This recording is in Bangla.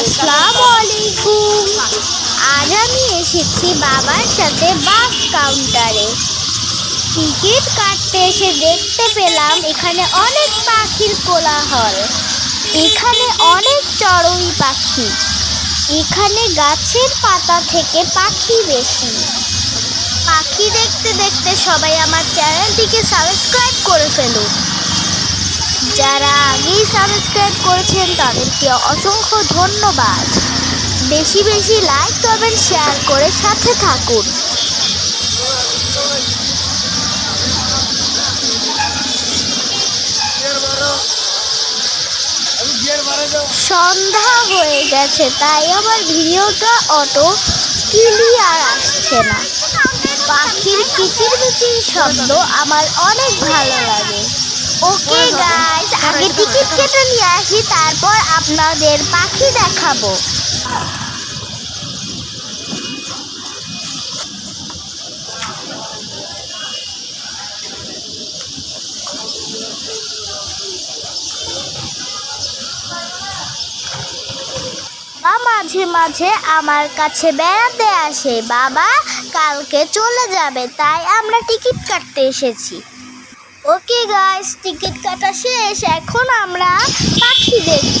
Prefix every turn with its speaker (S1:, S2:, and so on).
S1: আসসালামু আজ আমি এসেছি বাবার সাথে বাস কাউন্টারে। টিকিট কাটতে এসে দেখতে পেলাম এখানে অনেক পাখির কোলাহল। এখানে অনেক চড়ুই পাখি। এখানে গাছের পাতা থেকে পাখি বেশি। পাখি দেখতে দেখতে সবাই আমার চ্যানেলটিকে সাবস্ক্রাইব করে ফেলুন যারা আগেই সাবস্ক্রাইব করেছেন, তাদেরকে অসংখ্য ধন্যবাদ। বেশি বেশি লাইক করবেন, শেয়ার করে সাথে থাকুন। সন্ধ্যা হয়ে গেছে, তাই আমার ভিডিওটা অটো ক্লিয়ার আসছে না। পাখির কিচির মিচির শব্দ আমার অনেক ভালো লাগে। আগে টিকিট কেটে নিয়ে আসি তারপর আপনাদের পাখি দেখাবো। মাঝে মাঝে আমার কাছে বেড়াতে আসে। বাবা কালকে চলে যাবে তাই আমরা টিকিট কাটতে এসেছি। ওকে গাইস টিকিট কাটা শেষ। এখন আমরা পাখি দেখব।